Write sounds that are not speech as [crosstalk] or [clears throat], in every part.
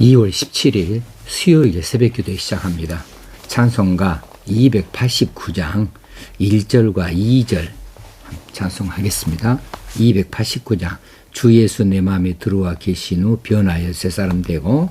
2월 17일 수요일 새벽 기도 시작합니다. 찬송가 289장 1절과 2절 찬송하겠습니다. 289장 주 예수 내 마음에 들어와 계신 후 변하여 새 사람 되고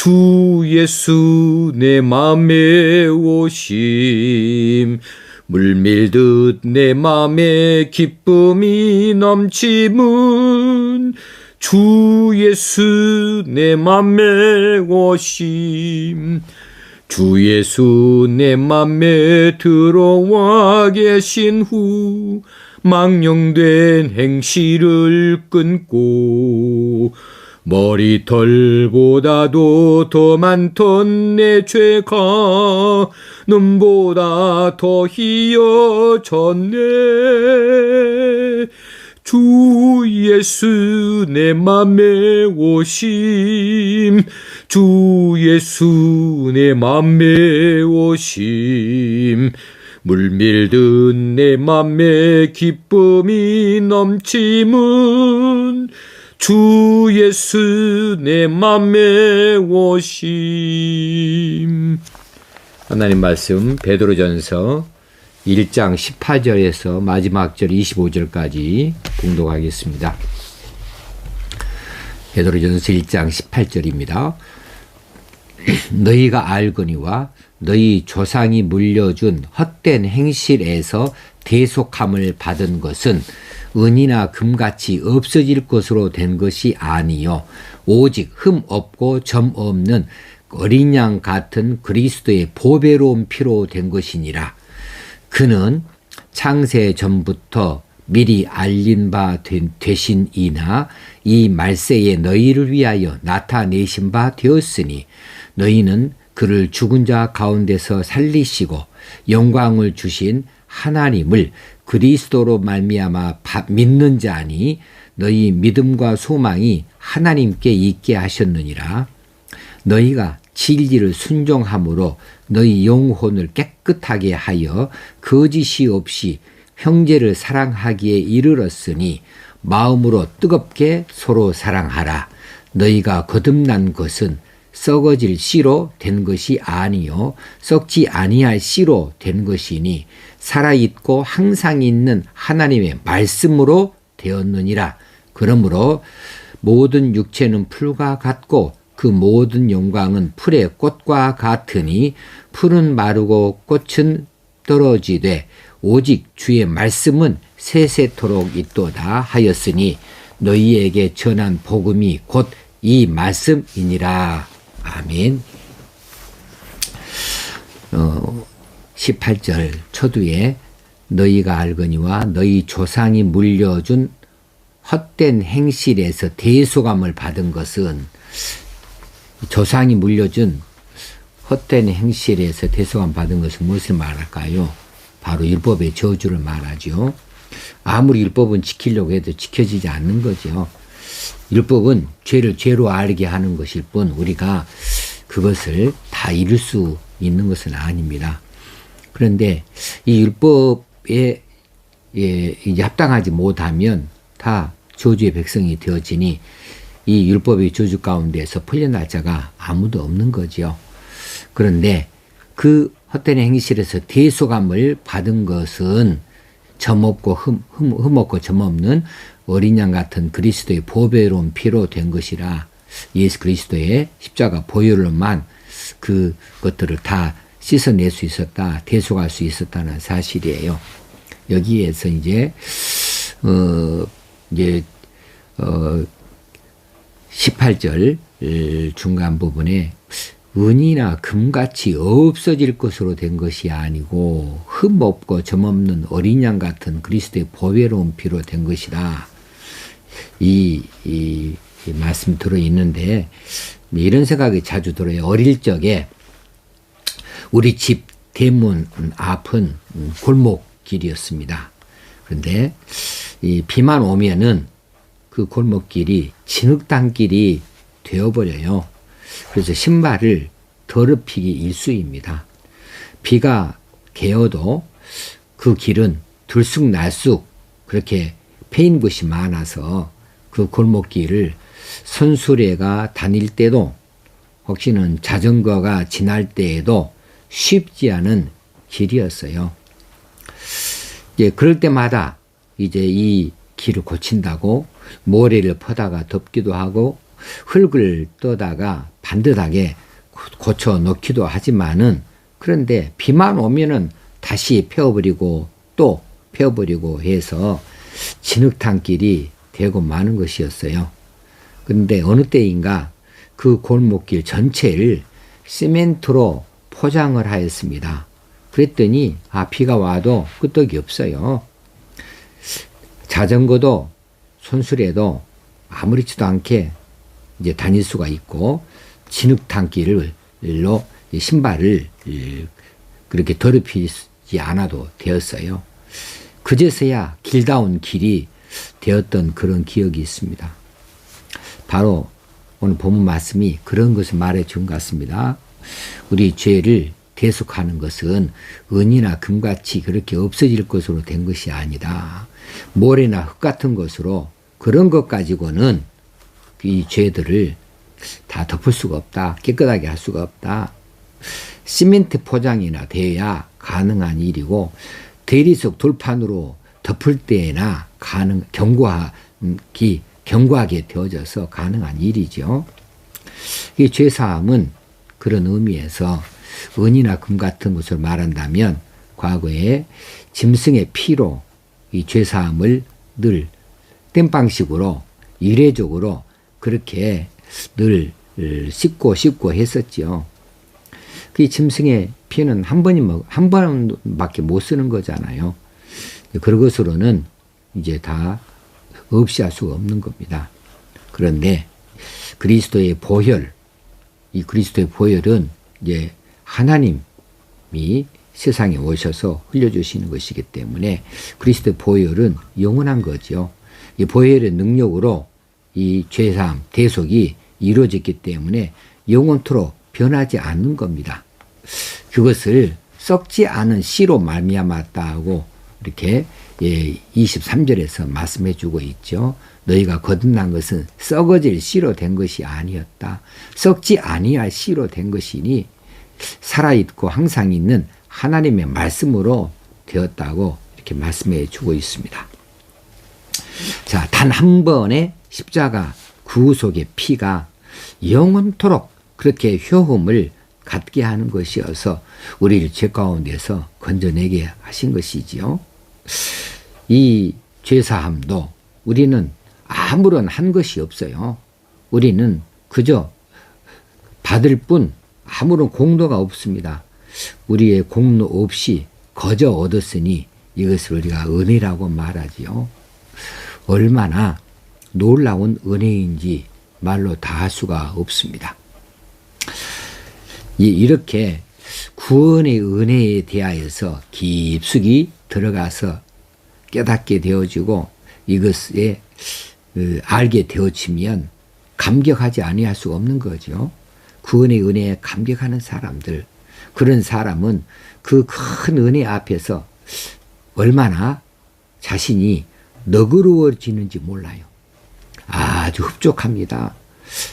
주 예수 내 맘에 오심 물밀듯 내 맘에 기쁨이 넘치문 주 예수 내 맘에 오심 주 예수 내 맘에 들어와 계신 후 망령된 행실을 끊고 머리털보다도 더 많던 내 죄가 눈보다 더 희어졌네. 주 예수 내 맘에 오심 주 예수 내 맘에 오심. 물밀듯 내 맘에 기쁨이 넘치문 주 예수 내 맘에 오심 하나님 말씀 베드로전서 1장 18절에서 마지막 절 25절까지 봉독하겠습니다. 베드로전서 1장 18절입니다. [clears throat] 너희가 알거니와 너희 조상이 물려준 헛된 행실에서 대속함을 받은 것은 은이나 금같이 없어질 것으로 된 것이 아니요 오직 흠 없고 점 없는 어린 양 같은 그리스도의 보배로운 피로 된 것이니라. 그는 창세 전부터 미리 알린 바 되신 이나 이 말세에 너희를 위하여 나타내신 바 되었으니 너희는 그를 죽은 자 가운데서 살리시고 영광을 주신 하나님을 그리스도로 말미암아 믿는 자니 너희 믿음과 소망이 하나님께 있게 하셨느니라 너희가 진리를 순종함으로 너희 영혼을 깨끗하게 하여 거짓이 없이 형제를 사랑하기에 이르렀으니 마음으로 뜨겁게 서로 사랑하라. 너희가 거듭난 것은 썩어질 씨로 된 것이 아니요 썩지 아니할 씨로 된 것이니 살아있고 항상 있는 하나님의 말씀으로 되었느니라. 그러므로 모든 육체는 풀과 같고 그 모든 영광은 풀의 꽃과 같으니 풀은 마르고 꽃은 떨어지되 오직 주의 말씀은 세세토록 있도다 하였으니 너희에게 전한 복음이 곧 이 말씀이니라. 아멘. 어, 18절 초두에 너희가 알거니와 너희 조상이 물려준 헛된 행실에서 대소감을 받은 것은 조상이 물려준 헛된 행실에서 대소감 받은 것은 무엇을 말할까요? 바로 율법의 저주를 말하죠. 아무리 율법은 지키려고 해도 지켜지지 않는 거죠. 율법은 죄를 죄로 알게 하는 것일 뿐 우리가 그것을 다 이룰 수 있는 것은 아닙니다. 그런데 이 율법에 예, 합당하지 못하면 다 저주의 백성이 되어지니 이 율법의 저주 가운데서 풀려날 자가 아무도 없는 거지요. 그런데 그 헛된 행실에서 대소감을 받은 것은 점없고 흠, 흠, 흠없고 점없는 어린 양 같은 그리스도의 보배로운 피로 된 것이라 예수 그리스도의 십자가 보혈로만 그 것들을 다 씻어낼 수 있었다, 대속할 수 있었다는 사실이에요. 여기에서 이제 어 이제 어 18절 중간 부분에 은이나 금같이 없어질 것으로 된 것이 아니고 흠없고 점없는 어린 양 같은 그리스도의 보배로운 피로 된 것이다. 이, 이, 이 말씀 들어 있는데 이런 생각이 자주 들어요. 어릴 적에 우리 집 대문 앞은 골목길이었습니다. 그런데 이 비만 오면은 그 골목길이 진흙탕길이 되어버려요. 그래서 신발을 더럽히기 일수입니다. 비가 개어도 그 길은 들쑥날쑥 그렇게 패인 곳이 많아서 그 골목길을 선수레가 다닐 때도 혹시는 자전거가 지날 때에도 쉽지 않은 길이었어요. 예, 그럴 때마다 이제 이 길을 고친다고 모래를 퍼다가 덮기도 하고 흙을 떠다가 반듯하게 고쳐 놓기도 하지만은 그런데 비만 오면은 다시 펴버리고 또 펴버리고 해서 진흙탕길이 되고 마는 것이었어요. 그런데 어느 때인가 그 골목길 전체를 시멘트로 포장을 하였습니다. 그랬더니 아 비가 와도 끄떡이 없어요. 자전거도 손수레도 아무렇지도 않게 이제 다닐 수가 있고 진흙탕길로 신발을 그렇게 더럽히지 않아도 되었어요. 그제서야 길다운 길이 되었던 그런 기억이 있습니다. 바로 오늘 본문 말씀이 그런 것을 말해 준 것 같습니다. 우리 죄를 대속하는 것은 은이나 금같이 그렇게 없어질 것으로 된 것이 아니다. 모래나 흙 같은 것으로 그런 것 가지고는 이 죄들을 다 덮을 수가 없다. 깨끗하게 할 수가 없다. 시멘트 포장이나 돼야 가능한 일이고 대리석 돌판으로 덮을 때나 가능 경고하기 경고하게 되어져서 가능한 일이죠. 이 죄사함은 그런 의미에서 은이나 금 같은 것을 말한다면 과거에 짐승의 피로 이 죄사함을 늘 땜빵식으로 이례적으로 그렇게 늘 씻고 씻고 했었지요. 그 짐승의 피는 한 번이 한 번밖에 못 쓰는 거잖아요. 그런 것으로는 이제 다 없이 할 수가 없는 겁니다. 그런데 그리스도의 보혈, 이 그리스도의 보혈은 이제 하나님이 세상에 오셔서 흘려주시는 것이기 때문에 그리스도의 보혈은 영원한 거죠. 이 보혈의 능력으로 이 죄사함, 대속이 이루어졌기 때문에 영원토록 변하지 않는 겁니다. 그것을 썩지 않은 씨로 말미암았다고 이렇게 예, 23절에서 말씀해 주고 있죠. 너희가 거듭난 것은 썩어질 씨로 된 것이 아니었다. 썩지 아니할 씨로 된 것이니 살아있고 항상 있는 하나님의 말씀으로 되었다고 이렇게 말씀해 주고 있습니다. 자, 단 한 번의 십자가 구속의 피가 영원토록 그렇게 효험을 갖게 하는 것이어서 우리를 죄 가운데서 건져내게 하신 것이지요. 이 죄사함도 우리는 아무런 한 것이 없어요. 우리는 그저 받을 뿐 아무런 공로가 없습니다. 우리의 공로 없이 거저 얻었으니 이것을 우리가 은혜라고 말하지요. 얼마나 놀라운 은혜인지 말로 다 할 수가 없습니다. 이렇게 구원의 은혜에 대하여서 깊숙이 들어가서 깨닫게 되어지고 이것에 그, 알게 되어지면 감격하지 아니할 수 없는 거죠. 구원의 은혜에 감격하는 사람들 그런 사람은 그 큰 은혜 앞에서 얼마나 자신이 너그러워지는지 몰라요. 아주 흡족합니다.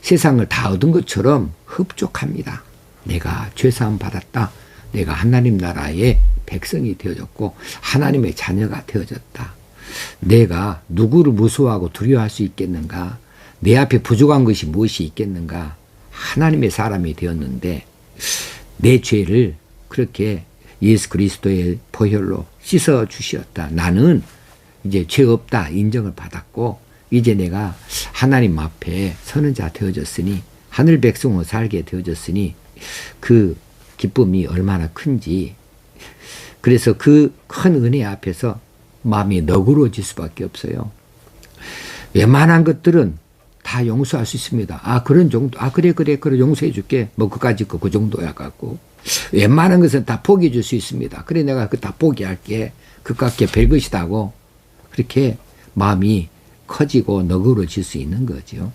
세상을 다 얻은 것처럼 흡족합니다. 내가 죄사함 받았다. 내가 하나님 나라의 백성이 되어졌고 하나님의 자녀가 되어졌다. 내가 누구를 무서워하고 두려워할 수 있겠는가? 내 앞에 부족한 것이 무엇이 있겠는가? 하나님의 사람이 되었는데 내 죄를 그렇게 예수 그리스도의 보혈로 씻어 주시었다. 나는 이제 죄 없다 인정을 받았고 이제 내가 하나님 앞에 서는 자 되어졌으니 하늘 백성으로 살게 되어졌으니 그 기쁨이 얼마나 큰지 그래서 그 큰 은혜 앞에서 마음이 너그러워질 수밖에 없어요. 웬만한 것들은 다 용서할 수 있습니다. 아 그런 정도. 아 그래 그래 그래 용서해 줄게. 뭐 그까지 그, 그 정도야 갖고 웬만한 것은 다 포기해 줄 수 있습니다. 그래 내가 그 다 포기할게. 그깟게 별 것이다고 그렇게 마음이 커지고 너그러질 수 있는 거죠.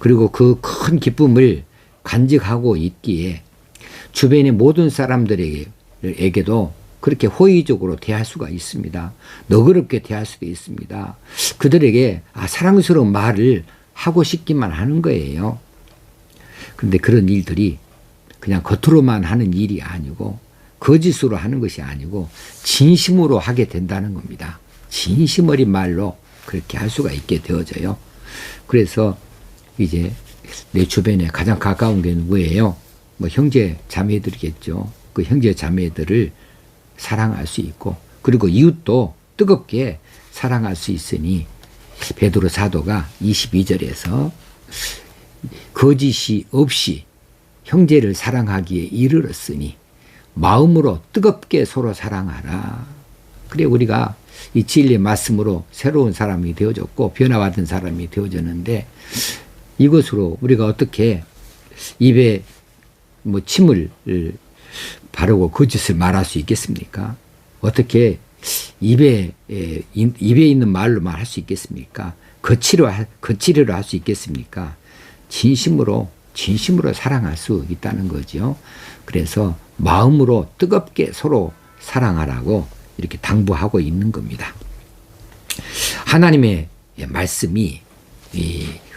그리고 그 큰 기쁨을 간직하고 있기에 주변의 모든 사람들에게도 그렇게 호의적으로 대할 수가 있습니다. 너그럽게 대할 수도 있습니다. 그들에게 아, 사랑스러운 말을 하고 싶기만 하는 거예요. 그런데 그런 일들이 그냥 겉으로만 하는 일이 아니고 거짓으로 하는 것이 아니고 진심으로 하게 된다는 겁니다. 진심 어린 말로 그렇게 할 수가 있게 되어져요. 그래서 이제 내 주변에 가장 가까운 게 누구예요? 뭐 형제 자매들이겠죠. 그 형제 자매들을 사랑할 수 있고 그리고 이웃도 뜨겁게 사랑할 수 있으니 베드로 사도가 22절에서 거짓이 없이 형제를 사랑하기에 이르렀으니 마음으로 뜨겁게 서로 사랑하라. 그래 우리가 이 진리의 말씀으로 새로운 사람이 되어졌고 변화받은 사람이 되어졌는데 이것으로 우리가 어떻게 입에 뭐 침을 바르고 거짓을 말할 수 있겠습니까? 어떻게 입에 입에 있는 말로만 할 수 있겠습니까? 거치로 거치리로 할 수 있겠습니까? 진심으로 진심으로 사랑할 수 있다는 거죠. 그래서 마음으로 뜨겁게 서로 사랑하라고 이렇게 당부하고 있는 겁니다. 하나님의 말씀이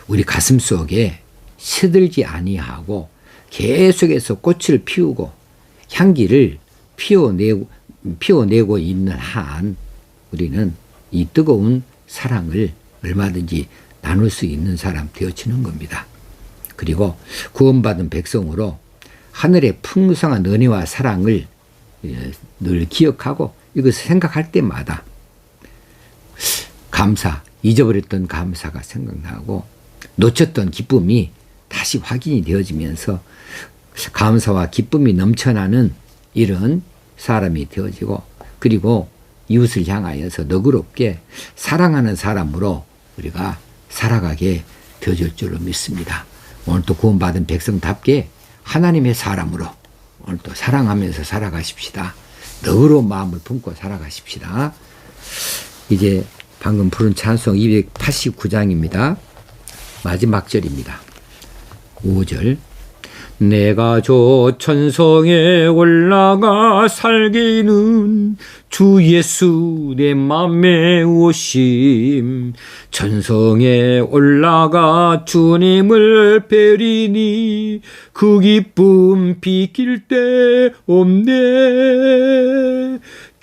우리 가슴 속에 시들지 아니하고 계속해서 꽃을 피우고 향기를 피워내고, 피워내고 있는 한 우리는 이 뜨거운 사랑을 얼마든지 나눌 수 있는 사람 되어지는 겁니다. 그리고 구원받은 백성으로 하늘의 풍성한 은혜와 사랑을 예, 늘 기억하고 이것을 생각할 때마다 감사, 잊어버렸던 감사가 생각나고 놓쳤던 기쁨이 다시 확인이 되어지면서 감사와 기쁨이 넘쳐나는 이런 사람이 되어지고 그리고 이웃을 향하여서 너그럽게 사랑하는 사람으로 우리가 살아가게 되어질 줄로 믿습니다. 오늘 또 구원받은 백성답게 하나님의 사람으로 오늘 또 사랑하면서 살아가십시다. 너그러운 마음을 품고 살아가십시다. 이제 방금 부른 찬송 289장입니다. 마지막 절입니다. 5절 내가 저 천성에 올라가 살기는 주 예수 내 맘에 오심. 천성에 올라가 주님을 뵈리니 그 기쁨 비길 데 없네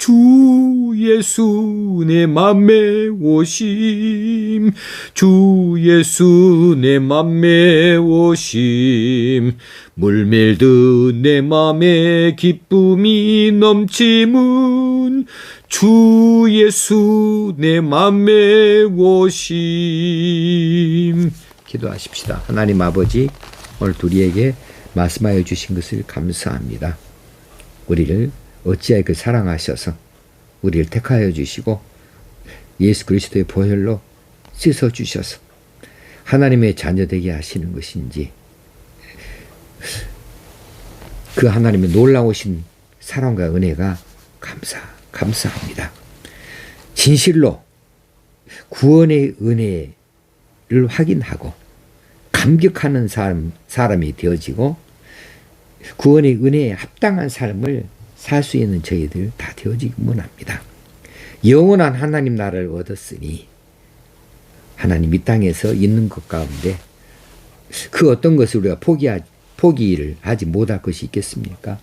주 예수 내 맘에 오심. 주 예수 내 맘에 오심. 물밀듯 내 맘에 기쁨이 넘치문 주 예수 내 맘에 오심. 기도하십시다. 하나님 아버지 오늘 우리에게 말씀하여 주신 것을 감사합니다. 우리를 어찌하여 그 사랑하셔서 우리를 택하여 주시고 예수 그리스도의 보혈로 씻어 주셔서 하나님의 자녀 되게 하시는 것인지 그 하나님의 놀라우신 사랑과 은혜가 감사 감사합니다. 진실로 구원의 은혜를 확인하고 감격하는 사람, 사람이 되어지고 구원의 은혜에 합당한 삶을 살 수 있는 저희들 다 되어지기만 합니다. 영원한 하나님 나라를 얻었으니 하나님 이 땅에서 있는 것 가운데 그 어떤 것을 우리가 포기하, 포기를 하지 못할 것이 있겠습니까?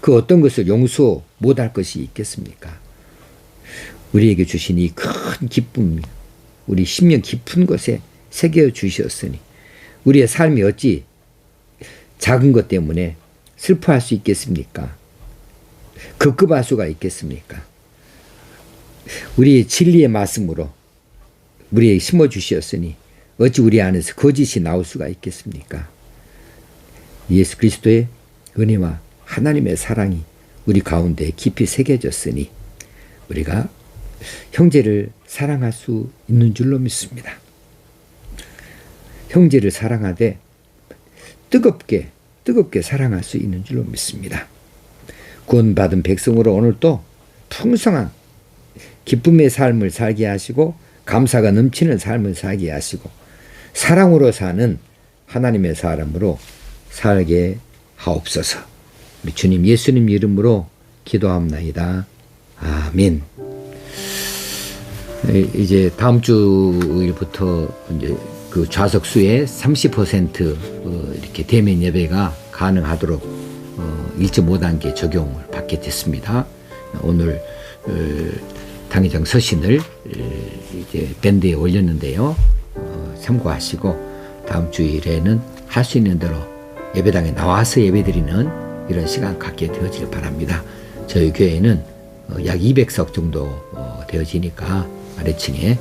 그 어떤 것을 용서 못할 것이 있겠습니까? 우리에게 주신 이 큰 기쁨, 우리 심령 깊은 것에 새겨 주셨으니 우리의 삶이 어찌 작은 것 때문에 슬퍼할 수 있겠습니까? 급급할 수가 있겠습니까? 우리의 진리의 말씀으로 우리에게 심어 주셨으니 어찌 우리 안에서 거짓이 나올 수가 있겠습니까? 예수 그리스도의 은혜와 하나님의 사랑이 우리 가운데 깊이 새겨졌으니 우리가 형제를 사랑할 수 있는 줄로 믿습니다. 형제를 사랑하되 뜨겁게 뜨겁게 사랑할 수 있는 줄로 믿습니다. 구원받은 백성으로 오늘도 풍성한 기쁨의 삶을 살게 하시고 감사가 넘치는 삶을 살게 하시고 사랑으로 사는 하나님의 사람으로 살게 하옵소서. 주님 예수님 이름으로 기도합나이다. 아멘. 에, 이제 다음 주일부터 이제 그 좌석 수의 30% 어, 이렇게 대면 예배가 가능하도록 어, 1.5단계 적용을 받게 됐습니다. 오늘 어, 당회장 서신을 에, 이제 밴드에 올렸는데요. 어, 참고하시고 다음 주일에는 할 수 있는 대로 예배당에 나와서 예배드리는 이런 시간 갖게 되어질 바랍니다. 저희 교회는 어, 약 200석 정도 어, 되어지니까 아래층에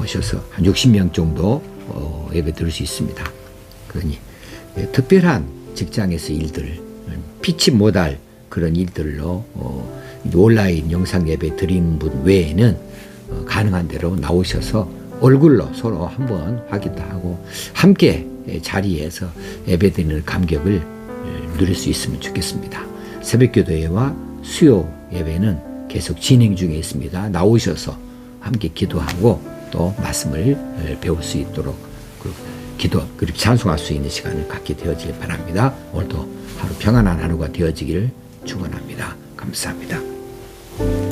오셔서 한 60명 정도 어, 예배 드릴 수 있습니다. 그러니 예, 특별한 직장에서 일들 음, 피치 못할 그런 일들로 어, 온라인 영상 예배 드리는 분 외에는 어, 가능한 대로 나오셔서 얼굴로 서로 한번 하기도 하고 함께 예, 자리에서 예배 드리는 감격을 예, 누릴 수 있으면 좋겠습니다. 새벽기도회와 수요 예배는 계속 진행 중에 있습니다. 나오셔서 함께 기도하고 또 말씀을 예, 배울 수 있도록 그 기도 그리고 찬송할 수 있는 시간을 갖게 되어질 바랍니다. 오늘도 하루 평안한 하루가 되어지기를 축원합니다. 감사합니다.